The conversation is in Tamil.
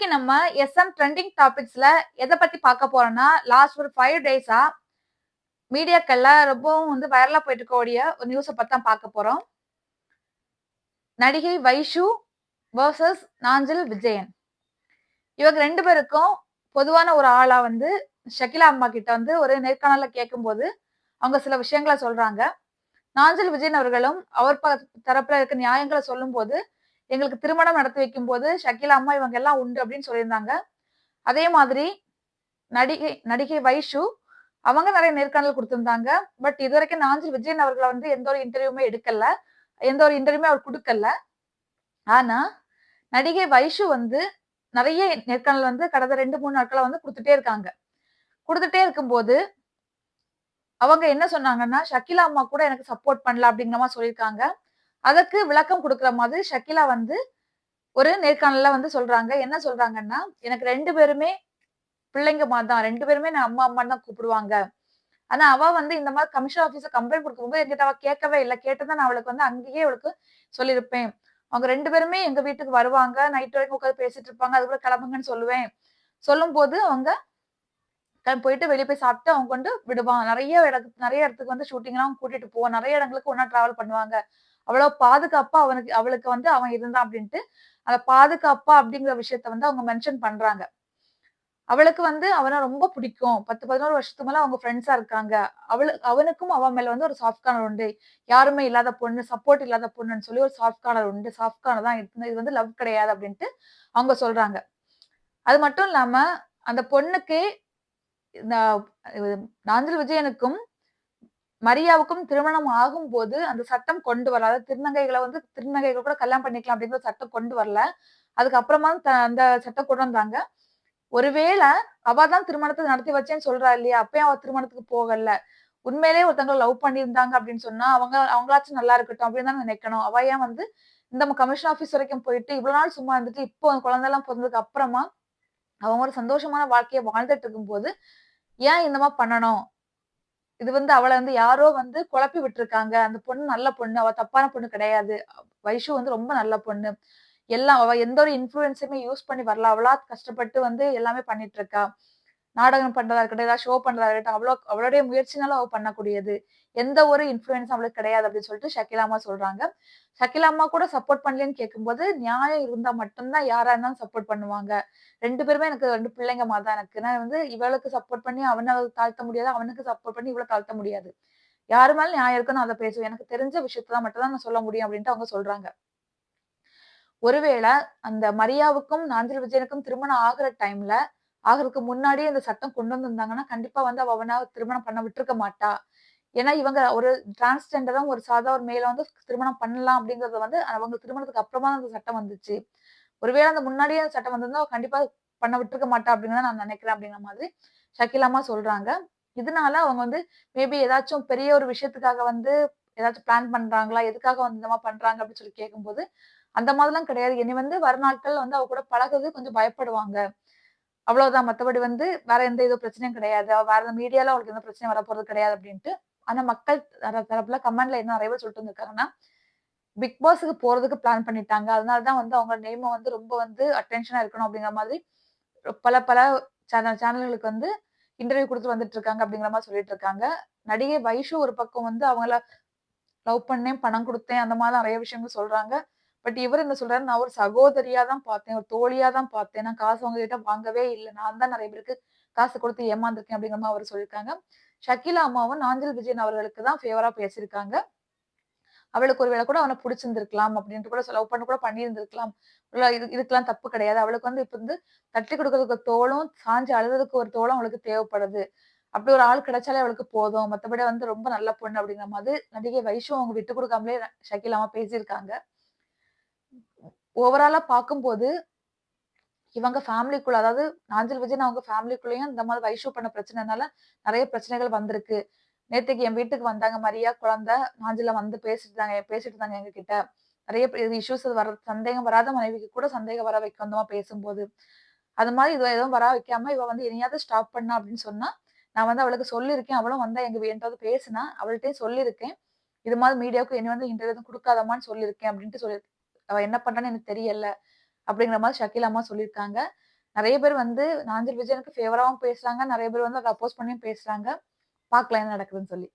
இன்னைக்கு நம்ம எஸ்எம் ட்ரெண்டிங் டாபிக்ஸ்ல எதை பத்தி பார்க்க போறோம்னா லாஸ்ட் ஒரு ஃபைவ் டேஸா மீடியாக்கள்ல ரொம்பவும் வந்து வைரலா போயிட்டு இருக்கக்கூடிய ஒரு நியூஸை பத்தி தான் பார்க்க போறோம். நடிகை வைஷு வர்சஸ் நாஞ்சில் விஜயன். இவங்க ரெண்டு பேருக்கும் பொதுவான ஒரு ஆளா வந்து ஷகிலா அம்மா கிட்ட வந்து ஒரு நேர்காணல கேட்கும்போது அவங்க சில விஷயங்களை சொல்றாங்க. நாஞ்சில் விஜயன் அவர்களும் அவர் தரப்புல இருக்க நியாயங்களை சொல்லும்போது எங்களுக்கு திருமணம் நடத்தி வைக்கும் போது ஷகிலா அம்மா இவங்க எல்லாம் உண்டு அப்படின்னு சொல்லியிருந்தாங்க. அதே மாதிரி நடிகை நடிகை வைஷு அவங்க நிறைய நேர்காணல் கொடுத்திருந்தாங்க. பட் இது வரைக்கும் நாஞ்சில் விஜயன் அவர்களை வந்து எந்த ஒரு இன்டர்வியூமே எடுக்கல. எந்த ஒரு இன்டர்வியூமே அவர் கொடுக்கல. ஆனா நடிகை வைஷு வந்து நிறைய நேர்காணல் வந்து கடந்த ரெண்டு மூணு நாட்களா வந்து கொடுத்துட்டே இருக்காங்க. கொடுத்துட்டே இருக்கும்போது அவங்க என்ன சொன்னாங்கன்னா ஷக்கிலா அம்மா கூட எனக்கு சப்போர்ட் பண்ணல அப்படிங்கிற மாதிரி சொல்லியிருக்காங்க. அதற்கு விளக்கம் கொடுக்குற மாதிரி ஷக்கிலா வந்து ஒரு நேர்காணல வந்து சொல்றாங்க. என்ன சொல்றாங்கன்னா எனக்கு ரெண்டு பேருமே பிள்ளைங்க மாதிரி தான். ரெண்டு பேருமே நான் அம்மா அம்மான்னு தான் கூப்பிடுவாங்க. ஆனா அவ வந்து இந்த மாதிரி கமிஷன் ஆஃபீஸ கம்ப்ளைண்ட் கொடுக்கும்போது என்கிட்ட அவ கேட்கவே இல்லை. கேட்டதான் நான் அவளுக்கு வந்து அங்கேயே அவளுக்கு சொல்லியிருப்பேன். அவங்க ரெண்டு பேருமே எங்க வீட்டுக்கு வருவாங்க. நைட் வரைக்கும் உட்காந்து பேசிட்டு இருப்பாங்க. அதுக்குள்ள கிளம்புங்கன்னு சொல்லுவேன். சொல்லும் போது அவங்க போயிட்டு வெளியே போய் சாப்பிட்டு அவங்க கொண்டு விடுவான். நிறைய இடத்துக்கு நிறைய இடத்துக்கு வந்து ஷூட்டிங்லாம் கூட்டிட்டு போவோம். நிறைய இடங்களுக்கு ஒன்னா டிராவல் பண்ணுவாங்க. அவ்வளவு பாதுகாப்பா அவனுக்கு அவளுக்கு வந்து அவன் இருந்தான் அப்படின்ட்டு அந்த பாதுகாப்பா அப்படிங்கிற விஷயத்த வந்து அவங்க மென்ஷன் பண்றாங்க. அவளுக்கு வந்து அவனை ரொம்ப பிடிக்கும். பத்து பதினோரு வருஷத்துக்கு மேல அவங்க ஃப்ரெண்ட்ஸா இருக்காங்க. அவளு அவனுக்கும் அவன் மேல வந்து ஒரு சாஃப்ட் கார்னர் உண்டு. யாருமே இல்லாத பொண்ணு சப்போர்ட் இல்லாத பொண்ணுன்னு சொல்லி ஒரு சாஃப்ட் கார்னர் உண்டு. சாஃப்ட் கார்னர் தான் இது வந்து லவ் கிடையாது அப்படின்ட்டு அவங்க சொல்றாங்க. அது மட்டும் இல்லாம அந்த பொண்ணுக்கு இந்த இது விஜயனுக்கும் மரியாவுக்கும் திருமணம் ஆகும்போது அந்த சட்டம் கொண்டு வரல. அதாவது திருநங்கைகளை வந்து திருநங்கைகள் கூட கல்யாணம் பண்ணிக்கலாம் அப்படிங்கிற சட்டம் கொண்டு வரல. அதுக்கப்புறமா த- அந்த சட்டம் கொண்டு வந்தாங்க. ஒருவேளை அவ தான் திருமணத்தை நடத்தி வச்சேன்னு சொல்றா இல்லையா? அப்பயும் அவ திருமணத்துக்கு போகல. உண்மையிலேயே ஒருத்தவங்க லவ் பண்ணியிருந்தாங்க அப்படின்னு சொன்னா அவங்க அவங்களாச்சும் நல்லா இருக்கட்டும் அப்படின்னு தான் நினைக்கணும். அவ ஏன் வந்து இந்த கமிஷன் ஆஃபீஸ் வரைக்கும் போயிட்டு இவ்வளவு நாள் சும்மா இருந்துட்டு இப்போ குழந்தை எல்லாம் பிறந்ததுக்கு அப்புறமா அவங்க ஒரு சந்தோஷமான வாழ்க்கையை வாழ்ந்துட்டு இருக்கும்போது ஏன் இந்த மாதிரி பண்ணணும்? இது வந்து அவளை வந்து யாரோ வந்து குழப்பி விட்டுருக்காங்க. அந்த பொண்ணு நல்ல பொண்ணு. அவ தப்பான பொண்ணு கிடையாது. வைஷு வந்து ரொம்ப நல்ல பொண்ணு. எல்லாம் அவ எந்த ஒரு இன்ஃபுளுன்ஸுமே யூஸ் பண்ணி வரல. அவளா கஷ்டப்பட்டு வந்து எல்லாமே பண்ணிட்டு இருக்கா. நாடகம் பண்றதா இருக்கட்டும் ஏதாவது ஷோ பண்றதா இருக்கட்டும் அவ்வளோ அவளுடைய முயற்சினால அவள் பண்ணக்கூடியது. எந்த ஒரு இன்ஃபுளுன்ஸ் அவளுக்கு கிடையாது அப்படின்னு சொல்லிட்டு ஷக்கிலாமா சொல்றாங்க. ஷக்கிலாமா கூட சப்போர்ட் பண்ணலன்னு கேட்கும்போது நியாயம் இருந்தா மட்டும்தான் யாரா இருந்தாலும் சப்போர்ட் பண்ணுவாங்க. ரெண்டு பேருமே எனக்கு ரெண்டு பிள்ளைங்க மாதிரி தான் எனக்கு. நான் வந்து இவளுக்கு சப்போர்ட் பண்ணி அவனை தாழ்த்த முடியாது அவனுக்கு சப்போர்ட் பண்ணி இவ்வளவு தாழ்த்த முடியாது. யாரு மேல நியாயம் இருக்குன்னு அதை பேசுவேன். எனக்கு தெரிஞ்ச விஷயத்தான் மட்டும் தான் நான் சொல்ல முடியும் அப்படின்ட்டு அவங்க சொல்றாங்க. ஒருவேளை அந்த மரியாவுக்கும் நாஞ்சில் விஜயனுக்கும் திருமணம் ஆகுற டைம்ல ஆகிறதுக்கு முன்னாடியே இந்த சட்டம் கொண்டு வந்திருந்தாங்கன்னா கண்டிப்பா வந்து அவ அவனை திருமணம் பண்ண விட்டுருக்க மாட்டா. ஏன்னா இவங்க ஒரு டிரான்ஸ்ஜெண்டரும் ஒரு சாதா ஒரு மேல வந்து திருமணம் பண்ணலாம் அப்படிங்கறது வந்து அவங்க திருமணத்துக்கு அப்புறமா தான் அந்த சட்டம் வந்துச்சு. ஒருவேளை அந்த முன்னாடியே அந்த சட்டம் வந்திருந்தா அவ கண்டிப்பா பண்ண விட்டுருக்க மாட்டா அப்படின்னு நான் நினைக்கிறேன் அப்படிங்கிற மாதிரி ஷக்கிலாமா சொல்றாங்க. இதனால அவங்க வந்து மேபி ஏதாச்சும் பெரிய ஒரு விஷயத்துக்காக வந்து ஏதாச்சும் பிளான் பண்றாங்களா? எதுக்காக வந்து இந்த மாதிரி பண்றாங்க அப்படின்னு சொல்லி கேட்கும்போது அந்த மாதிரிலாம் கிடையாது. இனி வந்து வர நாட்கள் வந்து அவ கூட பழகுறது கொஞ்சம் பயப்படுவாங்க. அவ்வளவுதான். மற்றபடி வந்து வேற எந்த இதோ பிரச்சனையும் கிடையாது. வேற எந்த மீடியால அவளுக்கு எந்த பிரச்சனையும் வரப்போறது கிடையாது அப்படின்ட்டு. ஆனா மக்கள் தர- தரப்புல கமெண்ட்ல என்ன நிறைய சொல்லிட்டு இருந்திருக்காங்கன்னா பிக் பாஸுக்கு போறதுக்கு பிளான் பண்ணிட்டாங்க. அதனாலதான் வந்து அவங்க நேம வந்து ரொம்ப வந்து அட்டென்ஷனா இருக்கணும் அப்படிங்கிற மாதிரி பல பல சேனல் சேனல்களுக்கு வந்து இன்டர்வியூ கொடுத்து வந்துட்டு இருக்காங்க அப்படிங்கிற மாதிரி சொல்லிட்டு இருக்காங்க. நடிகை வைஷு ஒரு பக்கம் வந்து அவங்கள லவ் பண்ணேன் பணம் கொடுத்தேன் அந்த மாதிரி நிறைய விஷயங்கள் சொல்றாங்க. பட் இவர் என்ன சொல்றாரு? நான் ஒரு சகோதரியா தான் பார்த்தேன் ஒரு தோழியா தான் பார்த்தேன். நான் காசு அவங்க கிட்ட வாங்கவே இல்லை. நான் தான் நிறைய பேருக்கு காசு கொடுத்து ஏமாந்துருக்கேன் அப்படிங்கிற மாதிரி அவர் சொல்லியிருக்காங்க. ஷக்கீலா அம்மாவும் நாஞ்சல் விஜயன் அவர்களுக்கு தான் ஃபேவரா பேசியிருக்காங்க. அவளுக்கு ஒருவேளை கூட அவனை பிடிச்சிருந்திருக்கலாம் அப்படின்ட்டு கூட லவ் பண்ண கூட பண்ணியிருந்திருக்கலாம். இது இதுக்கெல்லாம் தப்பு கிடையாது. அவளுக்கு வந்து இப்ப வந்து தட்டி கொடுக்கறதுக்கு தோளும் சாஞ்சு அழுதுறதுக்கு ஒரு தோளும் அவளுக்கு தேவைப்படுது. அப்படி ஒரு ஆள் கிடைச்சாலே அவளுக்கு போதும். மத்தபடி வந்து ரொம்ப நல்ல பொண்ணு அப்படிங்கிற மாதிரி நடிகை வைஷம் அவங்க விட்டு கொடுக்காமலே ஷக்கிலாமா பேசியிருக்காங்க. ஓவராலா பார்க்கும்போது இவங்க ஃபேமிலிக்குள்ள அதாவது நாஞ்சில் விஜயன் அவங்க ஃபேமிலிக்குள்ளேயும் இந்த மாதிரி வைஷூ பண்ண பிரச்சனைனால நிறைய பிரச்சனைகள் வந்திருக்கு. நேத்துக்கு என் வீட்டுக்கு வந்தாங்க மரியா குழந்தை நாஞ்சில வந்து பேசிட்டு இருந்தாங்க பேசிட்டு இருந்தாங்க எங்க கிட்ட. நிறைய இஷ்யூஸ் வர சந்தேகம் வராத மனைவிக்கு கூட சந்தேகம் வர வைக்க வந்தமா பேசும்போது. அது மாதிரி இது எதுவும் வர வைக்காம இவ வந்து இனியாவது ஸ்டாப் பண்ணா அப்படின்னு சொன்னா நான் வந்து அவளுக்கு சொல்லியிருக்கேன். அவளும் வந்தா எங்க என்கிட்ட பேசினா அவள்கிட்டயும் சொல்லியிருக்கேன். இது மாதிரி மீடியாவுக்கு இனி வந்து இன்டர்வியூ எதுவும் கொடுக்காதம்மான்னு சொல்லியிருக்கேன் அப்படின்ட்டு சொல்லி அவ என்ன பண்றான்னு எனக்கு தெரியல அப்படிங்கிற மாதிரி ஷக்கீல் அம்மா சொல்லியிருக்காங்க நிறைய பேர் வந்து நாஞ்சல் விஜயனுக்கு ஃபேவராகவும் பேசுறாங்க. நிறைய பேர் வந்து அதை அப்போஸ் பண்ணியும் பேசுறாங்க. பார்க்கலாம் என்ன நடக்குதுன்னு சொல்லி.